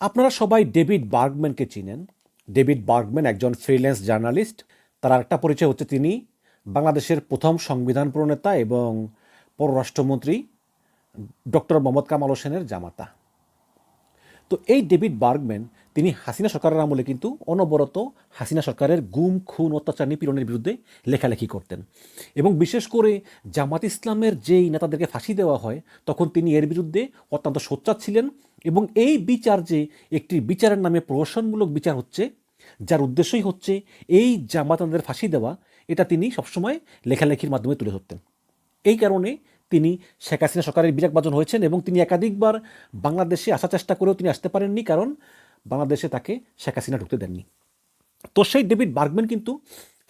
আপনারা সবাই ডেভিড বার্গম্যানকে চিনেন। ডেভিড বার্গম্যান একজন ফ্রিল্যান্স জার্নালিস্ট। তার একটা পরিচয় হচ্ছে তিনি বাংলাদেশের প্রথম সংবিধান প্রণেতা এবং পররাষ্ট্রমন্ত্রী ডক্টর মোহাম্মদ কামাল হোসেনের জামাতা। তো এই ডেভিড বার্গম্যান তিনি হাসিনা সরকারের আমলে কিন্তু অনবরত হাসিনা সরকারের গুম, খুন, অত্যাচার, নিপীড়নের বিরুদ্ধে লেখালেখি করতেন। এবং বিশেষ করে জামাত ইসলামের যেই নেতাদেরকে ফাঁসি দেওয়া হয়, তখন তিনি এর বিরুদ্ধে অত্যন্ত সোচ্চার ছিলেন এবং এই বিচার যে একটি বিচারের নামে প্রহসনমূলক বিচার হচ্ছে, যার উদ্দেশ্যই হচ্ছে এই জামাতাদের ফাঁসি দেওয়া, এটা তিনি সবসময় লেখালেখির মাধ্যমে তুলে ধরতেন। এই কারণে তিনি শেখ হাসিনা সরকারের বিরাগবাজন হয়েছেন এবং তিনি একাধিকবার বাংলাদেশে আসার চেষ্টা করেও তিনি আসতে পারেননি, কারণ বাংলাদেশে তাকে শেখ হাসিনা ঢুকতে দেননি। তো সেই ডেভিড বার্গম্যান কিন্তু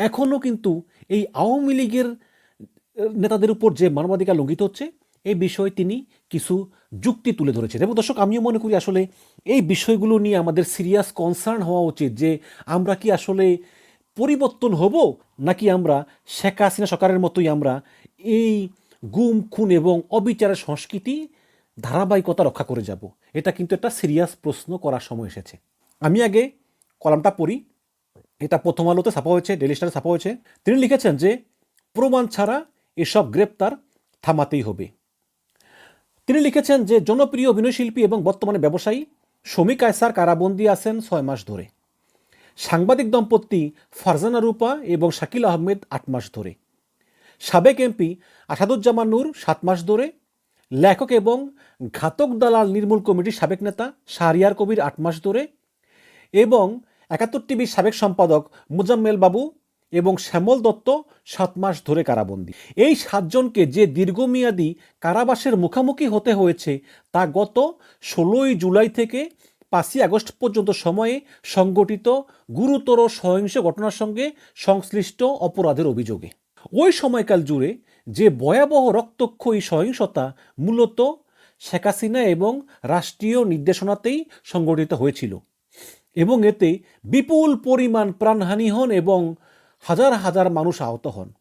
এখনও কিন্তু এই আওয়ামী লীগের নেতাদের উপর যে মানবাধিকার লঙ্ঘিত হচ্ছে, এই বিষয়ে তিনি কিছু যুক্তি তুলে ধরেছেন। এবং দর্শক, আমিও মনে করি আসলে এই বিষয়গুলো নিয়ে আমাদের সিরিয়াস কনসার্ন হওয়া উচিত যে আমরা কি আসলে পরিবর্তন হব, নাকি আমরা শেখ হাসিনা সরকারের মতোই আমরা এই গুম, খুন এবং অবিচারের সংস্কৃতি ধারাবাহিকতা রক্ষা করে যাব। এটা কিন্তু একটা সিরিয়াস প্রশ্ন করার সময় এসেছে। আমি আগে কলামটা পড়ি। এটা প্রথম আলোতে ছাপা হয়েছে ডেলি স্টারে ছাপা হয়েছে। তিনি লিখেছেন যে, প্রমাণ ছাড়া এসব গ্রেপ্তার থামাতেই হবে। তিনি লিখেছেন যে, জনপ্রিয় অভিনয়শিল্পী এবং বর্তমানে ব্যবসায়ী শমী কায়সার কারাবন্দি আছেন ছয় মাস ধরে। সাংবাদিক দম্পতি ফারজানা রূপা এবং শাকিল আহমেদ আট মাস ধরে। সাবেক এমপি আসাদুজ্জামান নূর সাত মাস ধরে। লেখক এবং ঘাতক দালাল নির্মূল কমিটির সাবেক নেতা শাহরিয়ার কবির আট মাস ধরে এবং একাত্তর টিভির সাবেক সম্পাদক মুজাম্মেল বাবু এবং শ্যামল দত্ত সাত মাস ধরে কারাবন্দী। এই সাতজনকে যে দীর্ঘমেয়াদী কারাবাসের মুখোমুখি হতে হয়েছে তা গত ষোলোই জুলাই থেকে পাঁচই আগস্ট পর্যন্ত সময়ে সংগঠিত গুরুতর সহিংস ঘটনার সঙ্গে সংশ্লিষ্ট অপরাধের অভিযোগে। ওই সময়কাল জুড়ে যে ভয়াবহ রক্তক্ষয়ী সহিংসতা মূলত শেখ হাসিনা এবং রাষ্ট্রীয় নির্দেশনাতেই সংগঠিত হয়েছিল। এবং এতে বিপুল পরিমাণ প্রাণহানি হন এবং হাজার হাজার মানুষ আহত হন।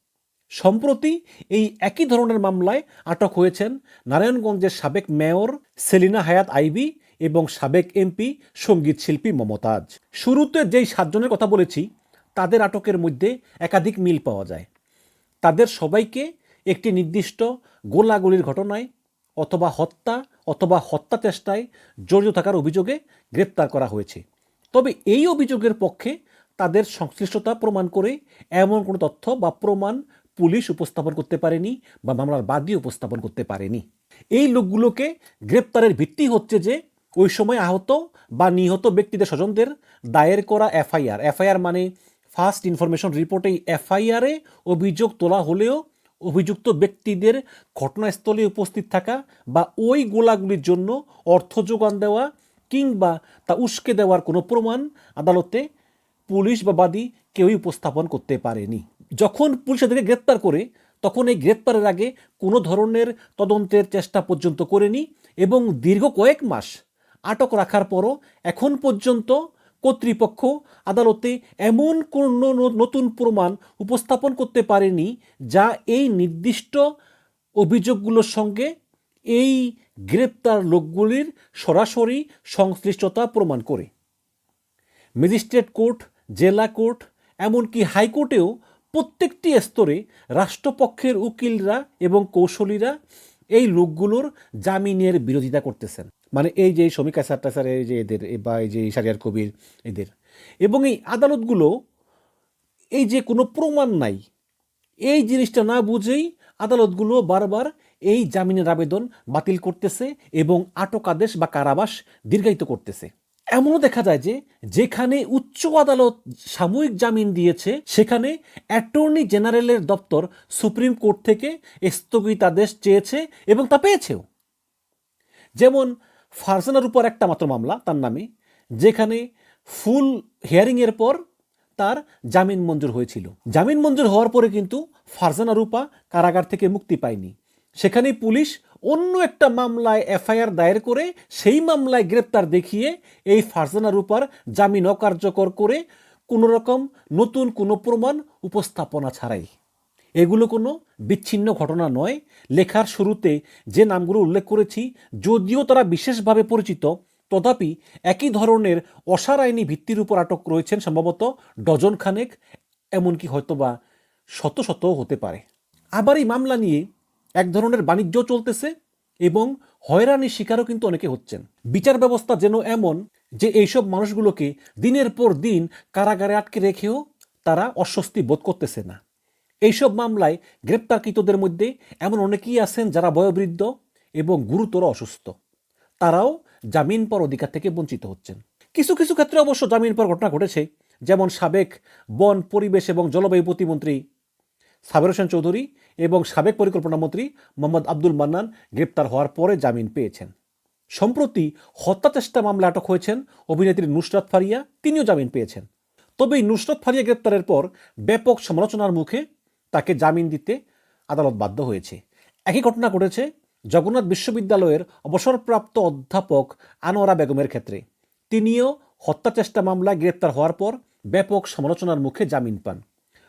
সম্প্রতি এই একই ধরনের মামলায় আটক হয়েছেন নারায়ণগঞ্জের সাবেক মেয়র সেলিনা হায়াত আইবি এবং সাবেক এমপি সংগীত শিল্পী মমতাজ। শুরুতে যেই সাতজনের কথা বলেছি, তাদের আটকের মধ্যে একাধিক মিল পাওয়া যায়। তাদের সবাইকে একটি নির্দিষ্ট গোলাগুলির ঘটনায় অথবা হত্যা অথবা হত্যা চেষ্টায় জড়িত থাকার অভিযোগে গ্রেপ্তার করা হয়েছে। তবে এই অভিযোগের পক্ষে তাদের সংশ্লিষ্টতা প্রমাণ করে এমন কোনো তথ্য বা প্রমাণ পুলিশ উপস্থাপন করতে পারেনি বা মামলার বাদী উপস্থাপন করতে পারেনি। এই লোকগুলোকে গ্রেপ্তারের ভিত্তি হচ্ছে যে ওই সময় আহত বা নিহত ব্যক্তিদের স্বজনদের দায়ের করা এফআইআর। এফআইআর মানে ফার্স্ট ইনফরমেশন রিপোর্টে এফআইআরে অভিযোগ তোলা হলেও অভিযুক্ত ব্যক্তিদের ঘটনাস্থলে উপস্থিত থাকা বা ওই গোলাগুলির জন্য অর্থ যোগান দেওয়া কিংবা তা উস্কে দেওয়ার কোনো প্রমাণ আদালতে পুলিশ বা বাদী কেউই উপস্থাপন করতে পারেনি। যখন পুলিশ এদেরকে গ্রেপ্তার করে, তখন এই গ্রেপ্তারের আগে কোনো ধরনের তদন্তের চেষ্টা পর্যন্ত করেনি এবং দীর্ঘ কয়েক মাস আটক রাখার পরও এখন পর্যন্ত কর্তৃপক্ষ আদালতে এমন কোনো নতুন প্রমাণ উপস্থাপন করতে পারেনি যা এই নির্দিষ্ট অভিযোগগুলোর সঙ্গে এই গ্রেপ্তার লোকগুলির সরাসরি সংশ্লিষ্টতা প্রমাণ করে। ম্যাজিস্ট্রেট কোর্ট, জেলা কোর্ট, এমনকি হাইকোর্টেও প্রত্যেকটি স্তরে রাষ্ট্রপক্ষের উকিলরা এবং কৌশলীরা এই লোকগুলোর জামিনের বিরোধিতা করতেছেন। মানে এই যে শ্রমিক স্যার এই যে এদের বা এই যে সারিয়ার কবির এদের। এবং এই আদালতগুলো, এই যে কোনো প্রমাণ নাই, এই জিনিসটা না বুঝেই আদালতগুলো বারবার এই জামিনের আবেদন বাতিল করতেছে এবং আটক আদেশ বা কারাবাস দীর্ঘায়িত করতেছে। এমনও দেখা যায় যে যেখানে উচ্চ আদালত সাময়িক জামিন দিয়েছে, সেখানে অ্যাটর্নি জেনারেলের দপ্তর সুপ্রিম কোর্ট থেকে স্থগিতাদেশ চেয়েছে এবং তা পেয়েছেও। যেমন ফারজানার উপর একটা মাত্র মামলা, তার নামে, যেখানে ফুল হিয়ারিংয়ের পর তার জামিন মঞ্জুর হয়েছিল। জামিন মঞ্জুর হওয়ার পরে কিন্তু ফারজানা রূপা কারাগার থেকে মুক্তি পায়নি। সেখানে পুলিশ অন্য একটা মামলায় এফআইআর দায়ের করে সেই মামলায় গ্রেপ্তার দেখিয়ে এই ফারজানা রূপার জামিন অকার্যকর করে কোনো রকম নতুন কোনো প্রমাণ উপস্থাপনা ছাড়াই। এগুলো কোনো বিচ্ছিন্ন ঘটনা নয়। লেখার শুরুতে যে নামগুলো উল্লেখ করেছি, যদিও তারা বিশেষভাবে পরিচিত, তথাপি একই ধরনের অসার আইনি ভিত্তির উপর আটক রয়েছেন সম্ভবত ডজন খানেক, এমনকি হয়তোবা শত শত হতে পারে। আবার এই মামলা নিয়ে এক ধরনের বাণিজ্য চলতেছে এবং হয়রানির শিকারও কিন্তু অনেকে হচ্ছেন। বিচার ব্যবস্থা যেন এমন যে এইসব মানুষগুলোকে দিনের পর দিন কারাগারে আটকে রেখেও তারা অস্বস্তি বোধ করতেছে না। এইসব মামলায় গ্রেপ্তারকৃতদের মধ্যে এমন অনেকেই আছেন যারা বয়োবৃদ্ধ এবং গুরুতর অসুস্থ। তারাও জামিন পর অধিকার থেকে বঞ্চিত হচ্ছেন। কিছু কিছু ক্ষেত্রে অবশ্য জামিন পর ঘটনা ঘটেছে। যেমন সাবেক বন, পরিবেশ এবং জলবায়ু প্রতিমন্ত্রী সাবের হোসেন চৌধুরী এবং সাবেক পরিকল্পনা মন্ত্রী মোহাম্মদ আব্দুল মান্নান গ্রেপ্তার হওয়ার পরে জামিন পেয়েছেন। সম্প্রতি হত্যা চেষ্টা মামলা আটক হয়েছেন অভিনেত্রী নুসরাত ফারিয়া, তিনিও জামিন পেয়েছেন। তবে এই নুসরাত ফারিয়া গ্রেপ্তারের পর ব্যাপক সমালোচনার মুখে তাকে জামিন দিতে আদালত বাধ্য হয়েছে। একই ঘটনা ঘটেছে জগন্নাথ বিশ্ববিদ্যালয়ের অবসরপ্রাপ্ত অধ্যাপক আনোয়ারা বেগমের ক্ষেত্রে। তিনিও হত্যা চেষ্টা মামলায় গ্রেপ্তার হওয়ার পর ব্যাপক সমালোচনার মুখে জামিন পান।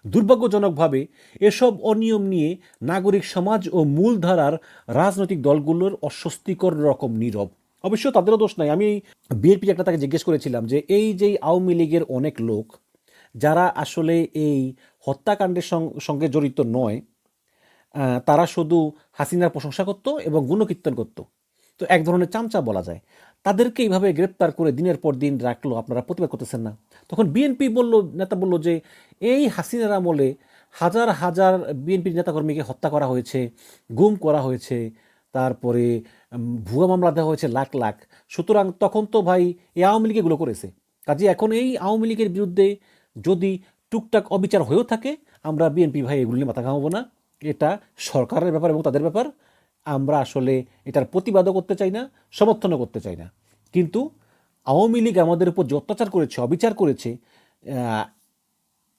দুর্ভাগ্যজনকভাবে এসব অনিয়ম নিয়ে নাগরিক সমাজ ও মূলধারার রাজনৈতিক দলগুলোর অস্বস্তিকর রকম নীরব। অবশ্য তাদেরও দোষ নাই। আমি বিএনপি একটা তাকে জিজ্ঞেস করেছিলাম যে এই যে আওয়ামী লীগের অনেক লোক যারা আসলে এই হত্যাকাণ্ডের সঙ্গে জড়িত নয় তারা শুধু হাসিনার প্রশংসা করত এবং গুণকীর্তন করত। তো এক ধরনের চামচা বলা যায়। তাদেরকে এইভাবে গ্রেপ্তার করে দিনের পর দিন রাখল, আপনারা প্রতিবাদ করতেছেন না। তখন বিএনপি বলল, নেতা বলল যে, এই হাসিনার আমলে হাজার হাজার বিএনপির নেতাকর্মীকে হত্যা করা হয়েছে, গুম করা হয়েছে, তারপরে ভুয়া মামলা দেওয়া হয়েছে লাখ লাখ। সুতরাং তখন তো ভাই এই আওয়ামী লীগ এগুলো করেছে। কাজে এখন এই আওয়ামী লীগের বিরুদ্ধে যদি টুকটাক অবিচার হয়েও থাকে, আমরা বিএনপি ভাই এগুলো মাথা ঘামাবো না। এটা সরকারের ব্যাপার এবং তাদের ব্যাপার। আমরা আসলে এটার প্রতিবাদও করতে চাই না, সমর্থনও করতে চাই না। কিন্তু আওয়ামী লীগ আমাদের উপর যে অত্যাচার করেছে, অবিচার করেছে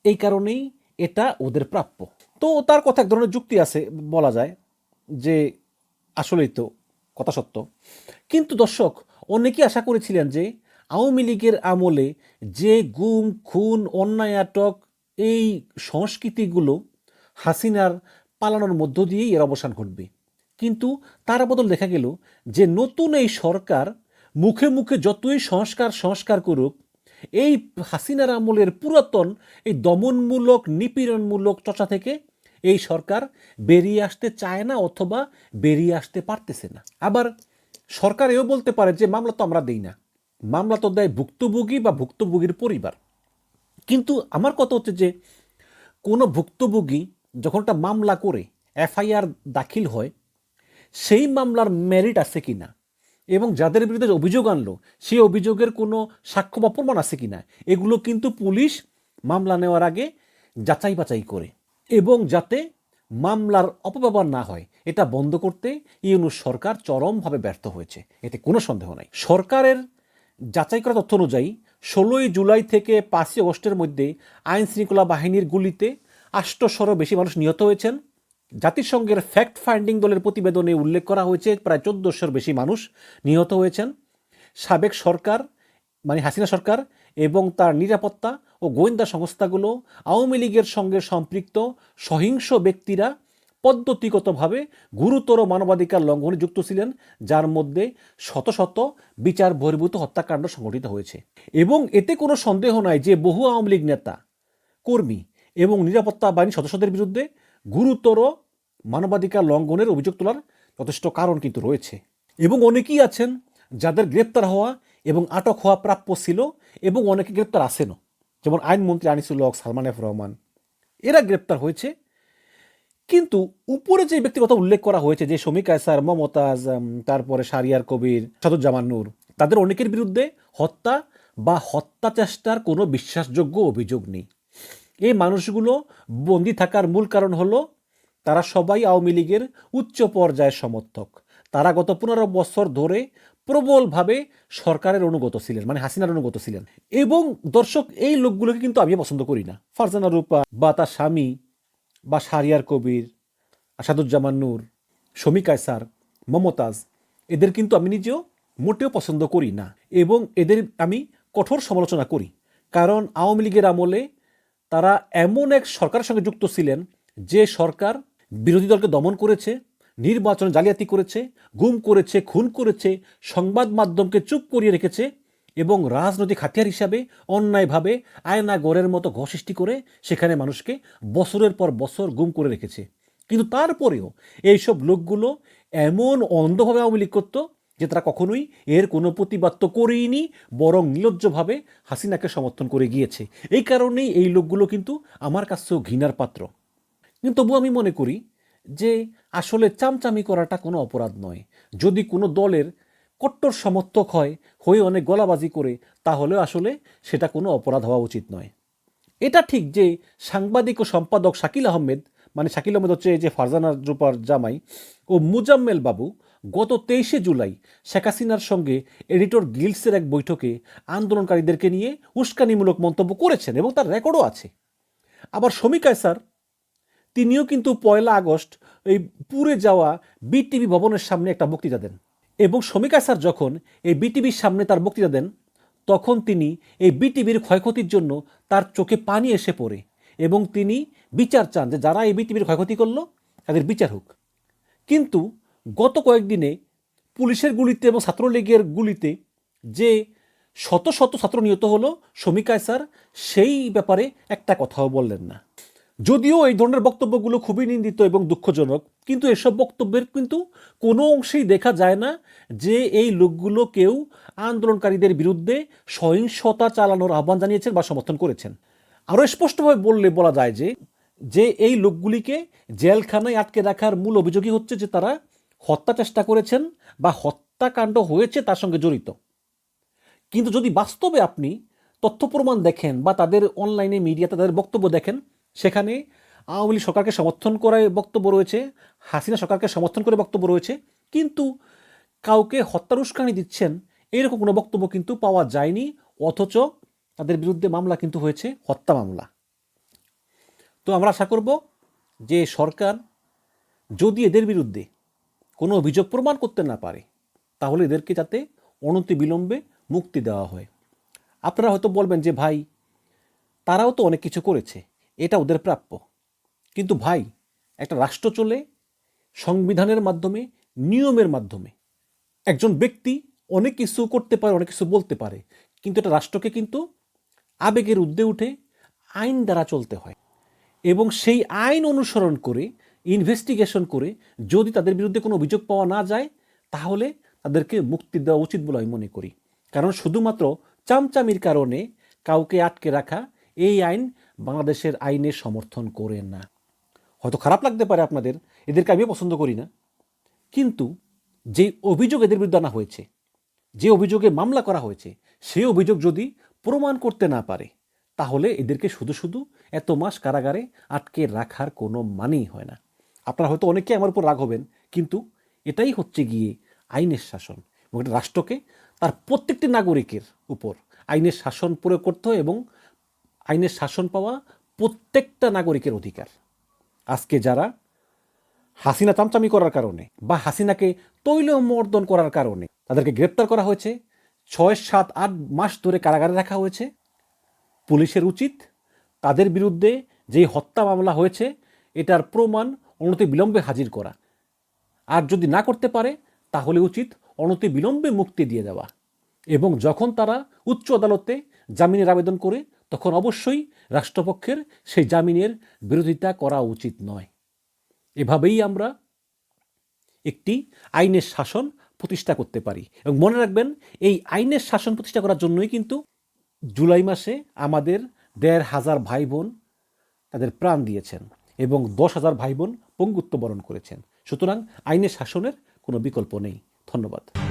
এই কারণেই এটা ওদের প্রাপ্য। তো তার কথা এক ধরনের যুক্তি আছে, বলা যায় যে আসলেই তো কথা সত্য। কিন্তু দর্শক, অনেকেই আশা করেছিলেন যে আওয়ামী লীগের আমলে যে গুম, খুন, অন্যায়, আটক এই সংস্কৃতিগুলো হাসিনার পালানোর মধ্য দিয়েই এর অবসান ঘটবে। কিন্তু তার বদল দেখা গেল যে নতুন এই সরকার মুখে মুখে যতই সংস্কার সংস্কার করুক, এই হাসিনার আমলের পুরাতন, এই দমনমূলক, নিপীড়নমূলক চর্চা থেকে এই সরকার বেরিয়ে আসতে চায় না অথবা বেরিয়ে আসতে পারতেছে না। আবার সরকার এও বলতে পারে যে, মামলা তো আমরা দিই না। মামলা তো দেয় ভুক্তভোগী বা ভুক্তভোগীর পরিবার। কিন্তু আমার কথা হচ্ছে যে, কোনো ভুক্তভোগী যখন একটা মামলা করে, এফআইআর দাখিল হয়, সেই মামলার মেরিট আছে কি না এবং যাদের বিরুদ্ধে অভিযোগ আনলো, সেই অভিযোগের কোনো সাক্ষ্য বা প্রমাণ আছে কি না এগুলো কিন্তু পুলিশ মামলা নেওয়ার আগে যাচাই বাছাই করে। এবং যাতে মামলার অপব্যবহার না হয়, এটা বন্ধ করতে ইউনুস সরকার চরমভাবে ব্যর্থ হয়েছে। এতে কোনো সন্দেহ নাই। সরকারের যাচাই করা তথ্য অনুযায়ী, ষোলোই জুলাই থেকে পাঁচই আগস্টের মধ্যে আইন শৃঙ্খলা বাহিনীর গুলিতে আষ্টশরও বেশি মানুষ নিহত হয়েছেন। জাতিসংঘের ফ্যাক্ট ফাইন্ডিং দলের প্রতিবেদনে উল্লেখ করা হয়েছে, প্রায় চোদ্দোশোর বেশি মানুষ নিহত হয়েছেন। সাবেক সরকার মানে হাসিনা সরকার এবং তার নিরাপত্তা ও গোয়েন্দা সংস্থাগুলো আওয়ামী লীগের সঙ্গে সম্পৃক্ত সহিংস ব্যক্তিরা পদ্ধতিগতভাবে গুরুতর মানবাধিকার লঙ্ঘনে যুক্ত ছিলেন, যার মধ্যে শত শত বিচার বহির্ভূত হত্যাকাণ্ড সংঘটিত হয়েছে। এবং এতে কোনো সন্দেহ নাই যে বহু আওয়ামী লীগ নেতা, কর্মী এবং নিরাপত্তা বাহিনীর সদস্যদের বিরুদ্ধে গুরুতর মানবাধিকার লঙ্ঘনের অভিযোগ তোলার যথেষ্ট কারণ কিন্তু রয়েছে। এবং অনেকেই আছেন যাদের গ্রেপ্তার হওয়া এবং আটক হওয়া প্রাপ্য ছিল এবং অনেকে গ্রেপ্তার আসেনও যেমন আইনমন্ত্রী আনিসুল হক, সালমান এফ রহমান। এরা গ্রেপ্তার হয়েছে কিন্তু উপরে যে ব্যক্তির কথা উল্লেখ করা হয়েছে, যে শমিক আয়সার মমতাজ তারপরে সারিয়ার কবির সাদুজ্জামান নূর, তাদের অনেকের বিরুদ্ধে হত্যা বা হত্যা চেষ্টার কোনো বিশ্বাসযোগ্য অভিযোগ নেই। এই মানুষগুলো বন্দি থাকার মূল কারণ হলো, তারা সবাই আওয়ামী লীগের উচ্চ পর্যায়ের সমর্থক। তারা গত পনেরো বছর ধরে প্রবলভাবে সরকারের অনুগত ছিলেন মানে হাসিনার অনুগত ছিলেন। এবং দর্শক, এই লোকগুলোকে কিন্তু আমি পছন্দ করি না। ফারজানা রূপা বা তার স্বামী বা শারিয়ার কবির, আসাদুজ্জামান নূর, শমী কায়সার, মমতাজ, এদের কিন্তু আমি নিজেও মোটেও পছন্দ করি না এবং এদের আমি কঠোর সমালোচনা করি। কারণ আওয়ামী লীগের আমলে তারা এমন এক সরকারের সঙ্গে যুক্ত ছিলেন যে সরকার বিরোধী দলকে দমন করেছে, নির্বাচন জালিয়াতি করেছে, গুম করেছে, খুন করেছে, সংবাদ মাধ্যমকে চুপ করিয়ে রেখেছে এবং রাজনৈতিক হাতিয়ার হিসাবে, অন্যায়ভাবে আয়না গড়ের মতো ঘর সৃষ্টি করে সেখানে মানুষকে বছরের পর বছর গুম করে রেখেছে। কিন্তু তারপরেও এইসব লোকগুলো এমন অন্ধভাবে আওয়ামী লীগ করতো যে তারা কখনোই এর কোনো প্রতিবাদ তো করেইনি, বরং নিলজ্জভাবে হাসিনাকে সমর্থন করে গিয়েছে। এই কারণেই এই লোকগুলো কিন্তু আমার কাছেও ঘৃণার পাত্র। কিন্তু তবু আমি মনে করি যে আসলে চামচামি করাটা কোনো অপরাধ নয়। যদি কোনো দলের কট্টর সমর্থক হয়, হয়ে অনেক গলাবাজি করে, তাহলে আসলে সেটা কোনো অপরাধ হওয়া উচিত নয়। এটা ঠিক যে সাংবাদিক ও সম্পাদক শাকিল আহমেদ মানে শাকিল আহমেদ হচ্ছে এই যে ফারজানা রূপার জামাই ও মুজাম্মেল বাবু, গত তেইশে জুলাই শেখ হাসিনার সঙ্গে এডিটর গিল্ডসের এক বৈঠকে আন্দোলনকারীদেরকে নিয়ে উস্কানিমূলক মন্তব্য করেছেন এবং তার রেকর্ডও আছে। আবার শমিকায় স্যার তিনিও কিন্তু পয়লা আগস্ট এই পুরে যাওয়া বিটিভি ভবনের সামনে একটা বক্তৃতা দেন। এবং শমিকা স্যার যখন এই বিটিভির সামনে তার বক্তৃতা দেন, তখন তিনি এই বিটিভির ক্ষয়ক্ষতির জন্য তার চোখে পানি এসে পড়ে এবং তিনি বিচার চান যে যারা এই বিটিভির ক্ষয়ক্ষতি করল, তাদের বিচার হোক। কিন্তু গত কয়েকদিনে পুলিশের গুলিতে এবং ছাত্রলীগের গুলিতে যে শত শত ছাত্র নিহত হলো শমিকায় স্যার, সেই ব্যাপারে একটা কথাও বললেন না। যদিও এই ধরনের বক্তব্যগুলো খুবই নিন্দিত এবং দুঃখজনক, কিন্তু এসব বক্তব্যের কিন্তু কোনো অংশেই দেখা যায় না যে এই লোকগুলো কেউ আন্দোলনকারীদের বিরুদ্ধে সহিংসতা চালানোর আহ্বান জানিয়েছেন বা সমর্থন করেছেন। আরও স্পষ্টভাবে বললে বলা যায় যে যে এই লোকগুলিকে জেলখানায় আটকে রাখার মূল অভিযোগই হচ্ছে যে তারা হত্যা চেষ্টা করেছেন বা হত্যাকাণ্ড হয়েছে তার সঙ্গে জড়িত। কিন্তু যদি বাস্তবে আপনি তথ্য প্রমাণ দেখেন বা তাদের অনলাইনে মিডিয়াতে তাদের বক্তব্য দেখেন সেখানে আওয়ামী লীগ সরকারকে সমর্থন করে বক্তব্য রয়েছে, হাসিনা সরকারকে সমর্থন করে বক্তব্য রয়েছে, কিন্তু কাউকে হত্যার উস্কানি দিচ্ছেন এরকম কোনো বক্তব্য কিন্তু পাওয়া যায়নি, অথচ তাদের বিরুদ্ধে মামলা কিন্তু হয়েছে, হত্যা মামলা। তো আমরা আশা করব যে সরকার যদি এদের বিরুদ্ধে কোনো অভিযোগ প্রমাণ করতে না পারে, তাহলে এদেরকে যাতে অনতি বিলম্বে মুক্তি দেওয়া হয়। আপনারা হয়তো বলবেন যে, ভাই, তারাও তো অনেক কিছু করেছে। এটা ওদের প্রাপ্য। কিন্তু ভাই, একটা রাষ্ট্র চলে সংবিধানের মাধ্যমে, নিয়মের মাধ্যমে। একজন ব্যক্তি অনেক কিছু করতে পারে, অনেক কিছু বলতে পারে, কিন্তু এটা রাষ্ট্রকে কিন্তু আবেগের ঊর্ধ্বে উঠে আইন দ্বারা চলতে হয়। এবং সেই আইন অনুসরণ করে ইনভেস্টিগেশন করে, যদি তাদের বিরুদ্ধে কোনো অভিযোগ পাওয়া না যায়, তাহলে তাদেরকে মুক্তি দেওয়া উচিত বলে আমি মনে করি। কারণ শুধুমাত্র চামচামির কারণে কাউকে আটকে রাখা, এই আইন বাংলাদেশের আইনের সমর্থন করে না। হয়তো খারাপ লাগতে পারে আপনাদের, এদেরকে আমিও পছন্দ করি না। কিন্তু যে অভিযোগ এদের বিরুদ্ধে আনা হয়েছে, যে অভিযোগে মামলা করা হয়েছে, সেই অভিযোগ যদি প্রমাণ করতে না পারে, তাহলে এদেরকে শুধু শুধু এত মাস কারাগারে আটকে রাখার কোনো মানেই হয় না। আপনারা হয়তো অনেকে আমার উপর রাগ হবেন, কিন্তু এটাই হচ্ছে গিয়ে আইনের শাসন এবং রাষ্ট্রকে তার প্রত্যেকটি নাগরিকের উপর আইনের শাসন প্রয়োগ করতে হয় এবং আইনের শাসন পাওয়া প্রত্যেকটা নাগরিকের অধিকার। আজকে যারা হাসিনা চামচামি করার কারণে বা হাসিনাকে তৈলমর্দন করার কারণে তাদেরকে গ্রেপ্তার করা হয়েছে, ছয়, সাত, আট মাস ধরে কারাগারে রাখা হয়েছে, পুলিশের উচিত তাদের বিরুদ্ধে যেই হত্যা মামলা হয়েছে, এটার প্রমাণ অনতি বিলম্বে হাজির করা। আর যদি না করতে পারে, তাহলে উচিত অনতি বিলম্বে মুক্তি দিয়ে দেওয়া। এবং যখন তারা উচ্চ আদালতে জামিনের আবেদন করে তখন অবশ্যই রাষ্ট্রপক্ষের সেই জামিনের বিরোধিতা করা উচিত নয়। এভাবেই আমরা একটি আইনের শাসন প্রতিষ্ঠা করতে পারি। এবং মনে রাখবেন, এই আইনের শাসন প্রতিষ্ঠা করার জন্যই কিন্তু জুলাই মাসে আমাদের দেড় হাজার ভাই বোন তাদের প্রাণ দিয়েছেন এবং দশ হাজার ভাই বোন পঙ্গুত্ব বরণ করেছেন। সুতরাং আইনের শাসনের কোনো বিকল্প নেই। ধন্যবাদ।